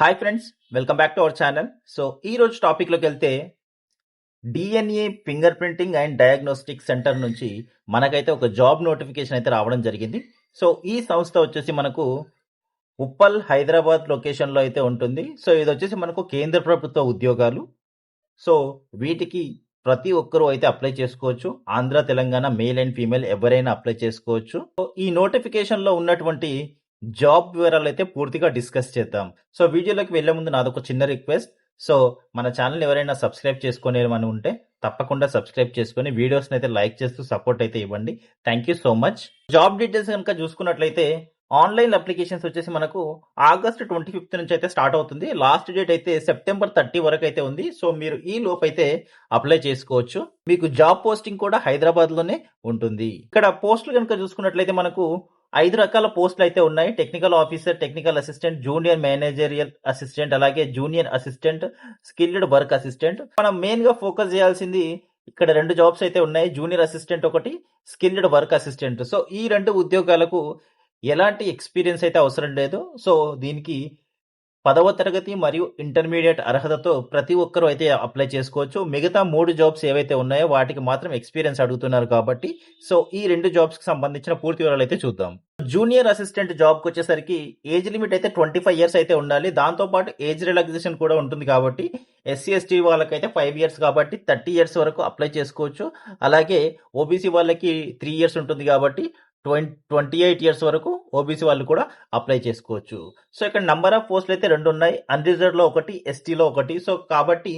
Hi friends welcome back to our channel so ఈ రోజు టాపిక్లోకి వెళ్తే DNA fingerprinting and diagnostic centre నుంచి మనకైతే ఒక జాబ్ నోటిఫికేషన్ అయితే రావడం జరిగింది. సో ఈ సంస్థ వచ్చేసి మనకు ఉప్పల్ హైదరాబాద్ లొకేషన్లో అయితే ఉంటుంది. సో ఇది వచ్చేసి మనకు కేంద్ర ప్రభుత్వ ఉద్యోగాలు. సో వీటికి ప్రతి ఒక్కరూ అయితే అప్లై చేసుకోవచ్చు. Andhra Telangana male and female ఎవరైనా అప్లై చేసుకోవచ్చు. సో ఈ నోటిఫికేషన్లో ఉన్నటువంటి జాబ్ వివరాలు అయితే పూర్తిగా డిస్కస్ చేద్దాం. సో వీడియోలోకి వెళ్ళే ముందు నాదొక చిన్న రిక్వెస్ట్. సో మన ఛానల్ ఎవరైనా సబ్స్క్రైబ్ చేసుకునేమని ఉంటే తప్పకుండా సబ్స్క్రైబ్ చేసుకుని వీడియోస్ని అయితే లైక్ చేస్తూ సపోర్ట్ అయితే ఇవ్వండి. Thank you so much. Job details కనుక చూసుకున్నట్లయితే ఆన్లైన్ అప్లికేషన్స్ వచ్చేసి మనకు ఆగస్ట్ ట్వంటీ ఫిఫ్త్ నుంచి అయితే స్టార్ట్ అవుతుంది. లాస్ట్ డేట్ అయితే సెప్టెంబర్ థర్టీ వరకు అయితే ఉంది. సో మీరు ఈ లోపు అయితే అప్లై చేసుకోవచ్చు. మీకు జాబ్ పోస్టింగ్ కూడా హైదరాబాద్లోనే ఉంటుంది. ఇక్కడ పోస్టులు కనుక చూసుకున్నట్లయితే మనకు ఐదు రకాల పోస్టులు అయితే ఉన్నాయి. Technical officer technical assistant junior managerial assistant అలాగే junior assistant skilled work assistant మనం మెయిన్గా ఫోకస్ చేయాల్సింది ఇక్కడ రెండు జాబ్స్ అయితే ఉన్నాయి. జూనియర్ అసిస్టెంట్ ఒకటి స్కిల్డ్ వర్క్ అసిస్టెంట్ సో ఈ రెండు ఉద్యోగాలకు ఎలాంటి ఎక్స్పీరియన్స్ అయితే అవసరం లేదు. సో దీనికి పదవ తరగతి మరియు ఇంటర్మీడియట్ అర్హతతో ప్రతి ఒక్కరూ అయితే అప్లై చేసుకోవచ్చు. మిగతా మూడు జాబ్స్ ఏవైతే ఉన్నాయో వాటికి మాత్రం ఎక్స్పీరియన్స్ అడుగుతున్నారు కాబట్టి సో ఈ రెండు జాబ్స్కి సంబంధించిన పూర్తి వివరాలు అయితే చూద్దాం. జూనియర్ అసిస్టెంట్ జాబ్కి వచ్చేసరికి ఏజ్ లిమిట్ అయితే ట్వంటీ ఫైవ్ ఇయర్స్ అయితే ఉండాలి. దాంతో పాటు ఏజ్ రిలాక్సేషన్ కూడా ఉంటుంది కాబట్టి ఎస్సీ ఎస్టీ వాళ్ళకైతే ఫైవ్ ఇయర్స్ కాబట్టి థర్టీ ఇయర్స్ వరకు అప్లై చేసుకోవచ్చు. అలాగే ఓబీసీ వాళ్ళకి త్రీ ఇయర్స్ ఉంటుంది కాబట్టి ట్వంటీ ట్వంటీ ఎయిట్ ఇయర్స్ వరకు ఓబీసీ వాళ్ళు కూడా అప్లై చేసుకోవచ్చు. సో ఇక్కడ నంబర్ ఆఫ్ పోస్టులు అయితే రెండు ఉన్నాయి. అన్రిజర్వ్లో ఒకటి ఎస్టీలో ఒకటి. సో కాబట్టి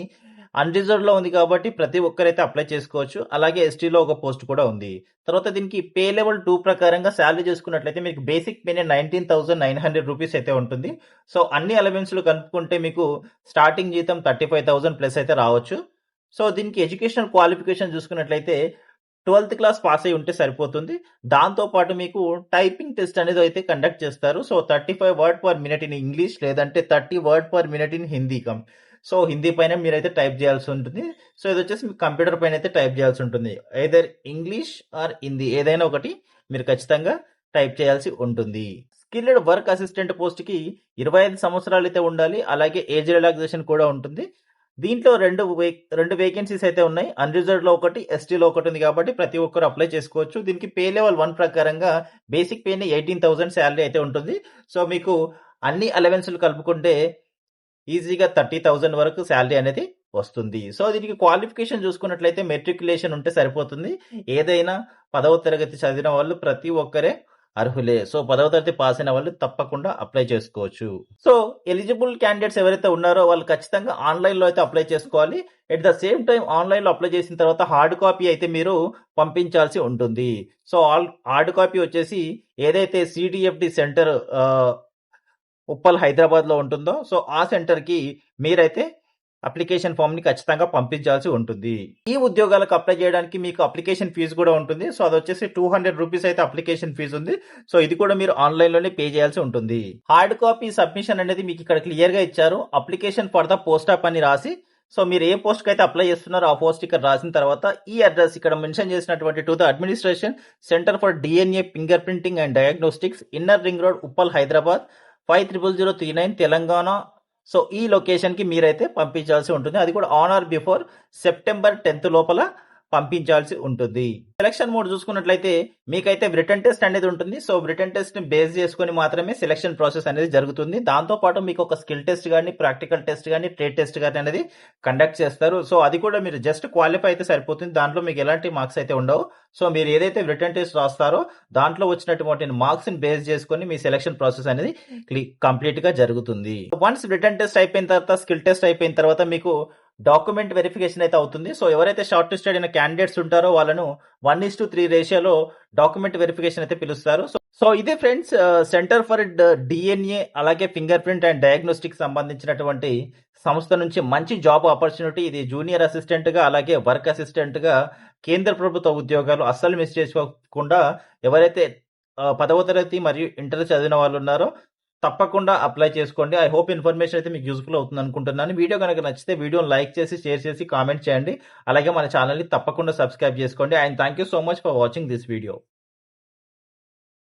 అన్రిజర్వ్లో ఉంది కాబట్టి ప్రతి ఒక్కరైతే అప్లై చేసుకోవచ్చు. అలాగే ఎస్టీలో ఒక పోస్ట్ కూడా ఉంది. తర్వాత దీనికి పే లెవెల్ టూ ప్రకారంగా శాలరీ చూసుకున్నట్లయితే మీకు basic pay nineteen thousand nine hundred rupees అయితే ఉంటుంది. సో అన్ని అలవెన్స్లు కనుక్కుంటే మీకు స్టార్టింగ్ జీతం థర్టీ ఫైవ్ థౌసండ్ ప్లస్ అయితే రావచ్చు. సో దీనికి ఎడ్యుకేషన్ క్వాలిఫికేషన్ చూసుకున్నట్లయితే ట్వెల్త్ క్లాస్ పాస్ అయి ఉంటే సరిపోతుంది. దాంతో పాటు మీకు టైపింగ్ టెస్ట్ అనేది అయితే కండక్ట్ చేస్తారు. So thirty five word per minute in English లేదంటే thirty word per minute in Hindi come so Hindi పైన మీరైతే టైప్ చేయాల్సి ఉంటుంది. సో ఇది వచ్చేసి మీ కంప్యూటర్ పైన అయితే టైప్ చేయాల్సి ఉంటుంది. ఐదర్ ఇంగ్లీష్ ఆర్ హిందీ ఏదైనా ఒకటి మీరు ఖచ్చితంగా టైప్ చేయాల్సి ఉంటుంది. స్కిల్డ్ వర్క్ అసిస్టెంట్ పోస్ట్కి ఇరవై ఐదు సంవత్సరాలు అయితే ఉండాలి. అలాగే ఏజ్ రిలాక్సేషన్ కూడా ఉంటుంది. దీంట్లో రెండు రెండు వేకెన్సీస్ అయితే ఉన్నాయి. అన్రిజర్వ్లో ఒకటి ఎస్టీలో ఒకటి ఉంది కాబట్టి ప్రతి ఒక్కరు అప్లై చేసుకోవచ్చు. దీనికి పే లెవెల్ వన్ ప్రకారంగా బేసిక్ పేని ఎయిటీన్ థౌసండ్ శాలరీ అయితే ఉంటుంది. సో మీకు అన్ని అలవెన్స్లు కలుపుకుంటే ఈజీగా థర్టీ థౌసండ్ వరకు శాలరీ అనేది వస్తుంది. సో దీనికి క్వాలిఫికేషన్ చూసుకున్నట్లయితే మెట్రికులేషన్ ఉంటే సరిపోతుంది. ఏదైనా పదవ తరగతి చదివిన వాళ్ళు ప్రతి ఒక్కరే అర్హులే. సో పదవ తరగతి పాస్ అయిన వాళ్ళు తప్పకుండా అప్లై చేసుకోవచ్చు. సో ఎలిజిబుల్ క్యాండిడేట్స్ ఎవరైతే ఉన్నారో వాళ్ళు ఖచ్చితంగా ఆన్లైన్లో అయితే అప్లై చేసుకోవాలి. ఎట్ ద సేమ్ టైం ఆన్లైన్లో అప్లై చేసిన తర్వాత హార్డ్ కాపీ అయితే మీరు పంపించాల్సి ఉంటుంది. సో ఆల్ హార్డ్ కాపీ వచ్చేసి ఏదైతే సిడిఎఫ్డి సెంటర్ ఉప్పల్ హైదరాబాద్లో ఉంటుందో సో ఆ సెంటర్కి మీరైతే అప్లికేషన్ ఫామ్ని ఖచ్చితంగా పంపించాల్సి ఉంటుంది. ఈ ఉద్యోగాలకు అప్లై చేయడానికి మీకు అప్లికేషన్ ఫీజు కూడా ఉంటుంది. సో అది వచ్చేసి టూ హండ్రెడ్ రూపీస్ అయితే అప్లికేషన్ ఫీజు ఉంది. సో ఇది కూడా మీరు ఆన్లైన్లోనే పే చేయాల్సి ఉంటుంది. హార్డ్ కాపీ సబ్మిషన్ అనేది మీకు ఇక్కడ క్లియర్గా ఇచ్చారు. Application for the post of అని రాసి సో మీరు ఏ పోస్ట్ అయితే అప్లై చేస్తున్నారో ఆ పోస్ట్ ఇక్కడ రాసిన తర్వాత ఈ అడ్రస్ ఇక్కడ మెన్షన్ చేసినటువంటి to the administration centre for DNA fingerprinting and diagnostics inner ring road Uppal Hyderabad five triple zero three nine Telangana so ఈ లొకేషన్కి మీరైతే పంపించాల్సి ఉంటుంది. అది కూడా on or before September tenth లోపల పంపించాల్సి ఉంటుంది. సెలక్షన్ మోడ్ చూసుకున్నట్లయితే మీకైతే రిటర్న్ టెస్ట్ అనేది ఉంటుంది. సో రిటర్న్ టెస్ట్ని బేస్ చేసుకుని మాత్రమే సెలక్షన్ ప్రాసెస్ అనేది జరుగుతుంది. దాంతో పాటు మీకు ఒక స్కిల్ టెస్ట్ కానీ ప్రాక్టికల్ టెస్ట్ కానీ ట్రేడ్ టెస్ట్ కానీ అనేది కండక్ట్ చేస్తారు. సో అది కూడా మీరు జస్ట్ క్వాలిఫై అయితే సరిపోతుంది. దాంట్లో మీకు ఎలాంటి మార్క్స్ అయితే ఉండవు. సో మీరు ఏదైతే రిటర్న్ టెస్ట్ రాస్తారో దాంట్లో వచ్చినటువంటి మార్క్స్ని బేస్ చేసుకుని మీ సెలక్షన్ ప్రాసెస్ అనేది కంప్లీట్గా జరుగుతుంది. వన్స్ రిటర్న్ టెస్ట్ అయిపోయిన తర్వాత స్కిల్ టెస్ట్ అయిపోయిన తర్వాత మీకు డాక్యుమెంట్ వెరిఫికేషన్ అయితే అవుతుంది. సో ఎవరైతే షార్ట్ లిస్టెడ్ అయిన క్యాండిడేట్స్ ఉంటారో వాళ్ళను వన్ ఇస్ టు త్రీ రేషియోలో డాక్యుమెంట్ వెరిఫికేషన్ అయితే పిలుస్తారు. సో సో ఇదే ఫ్రెండ్స్ సెంటర్ ఫర్ డిఎన్ఏ అలాగే ఫింగర్ ప్రింట్ అండ్ డయాగ్నోస్టిక్ సంబంధించినటువంటి సంస్థ నుంచి మంచి జాబ్ ఆపర్చునిటీ ఇది జూనియర్ అసిస్టెంట్గా అలాగే వర్క్ అసిస్టెంట్గా కేంద్ర ప్రభుత్వ ఉద్యోగాలు అస్సలు మిస్ చేసుకోకుండా ఎవరైతే పదవ తరగతి మరియు ఇంటర్ చదివిన వాళ్ళు ఉన్నారో తప్పకుండా అప్లై చేసుకోండి. ఐ హోప్ ఇన్ఫర్మేషన్ అయితే మీకు యూస్ఫుల్ అవుతుంది అనుకుంటున్నాను వీడియో కనుక నచ్చితే వీడియోని లైక్ చేసి షేర్ చేసి కామెంట్ చేయండి. అలాగే మన ఛానల్ని తప్పకుండా సబ్స్క్రైబ్ చేసుకోండి. And thank you so much for watching this video